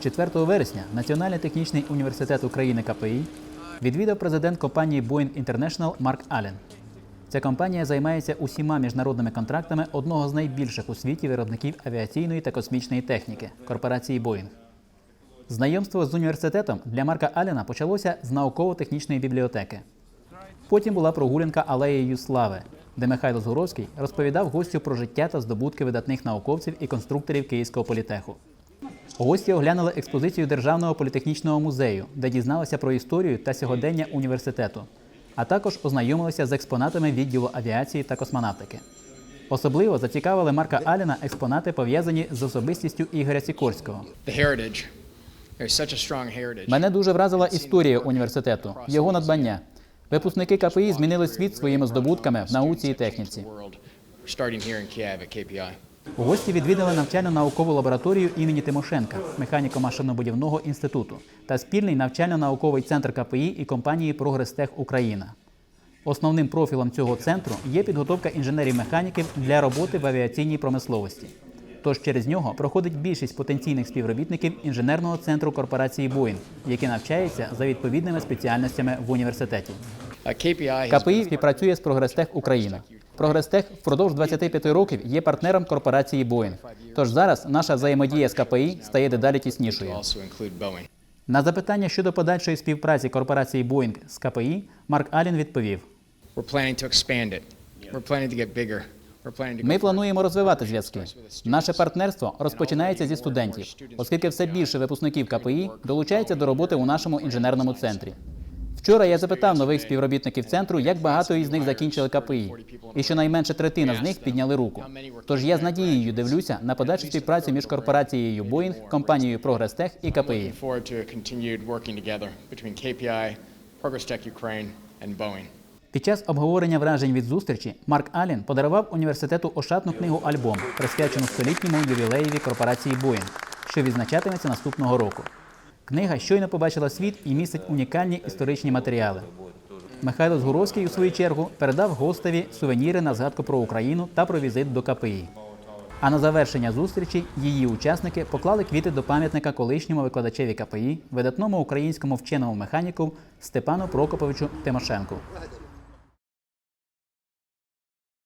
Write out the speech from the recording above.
4 вересня Національний технічний університет України КПІ відвідав президент компанії Boeing International Марк Аллен. Ця компанія займається усіма міжнародними контрактами одного з найбільших у світі виробників авіаційної та космічної техніки корпорації Boeing. Знайомство з університетом для Марка Аллена почалося з науково-технічної бібліотеки. Потім була прогулянка алеєю слави, де Михайло Згуровський розповідав гостю про життя та здобутки видатних науковців і конструкторів Київського політеху. Гості оглянули експозицію Державного політехнічного музею, де дізналися про історію та сьогодення університету, а також ознайомилися з експонатами відділу авіації та космонавтики. Особливо зацікавили Марка Аліна експонати, пов'язані з особистістю Ігоря Сікорського. Мене дуже вразила історія університету, його надбання. Випускники КПІ змінили світ своїми здобутками в науці і техніці. Гості відвідали навчально-наукову лабораторію імені Тимошенка, механіко-машинобудівного інституту та спільний навчально-науковий центр КПІ і компанії Прогрестех Україна. Основним профілем цього центру є підготовка інженерів-механіків для роботи в авіаційній промисловості. Тож через нього проходить більшість потенційних співробітників інженерного центру корпорації Boeing, які навчаються за відповідними спеціальностями в університеті. КПІ співпрацює з Прогрестех Україна. Прогрестех впродовж 25 років є партнером корпорації Boeing. Тож зараз наша взаємодія з КПІ стає дедалі тіснішою. На запитання щодо подальшої співпраці корпорації Boeing з КПІ Марк Аллен відповів: Ми плануємо розвивати зв'язки. Наше партнерство розпочинається зі студентів, оскільки все більше випускників КПІ долучаються до роботи у нашому інженерному центрі. Вчора я запитав нових співробітників центру, як багато із них закінчили КПІ, і щонайменше третина з них підняли руку. Тож я з надією дивлюся на подальшу співпрацю між корпорацією Boeing, компанією і КПІ. Progress Tech and Boeing. Під час обговорення вражень від зустрічі Марк Аллен подарував університету ошатну книгу альбом, присвячену столітньому ювілеєві корпорації Boeing, що відзначатиметься наступного року. Книга щойно побачила світ і містить унікальні історичні матеріали. Михайло Згуровський, у свою чергу, передав гостеві сувеніри на згадку про Україну та про візит до КПІ. А на завершення зустрічі її учасники поклали квіти до пам'ятника колишньому викладачеві КПІ, видатному українському вченому механіку Степану Прокоповичу Тимошенку.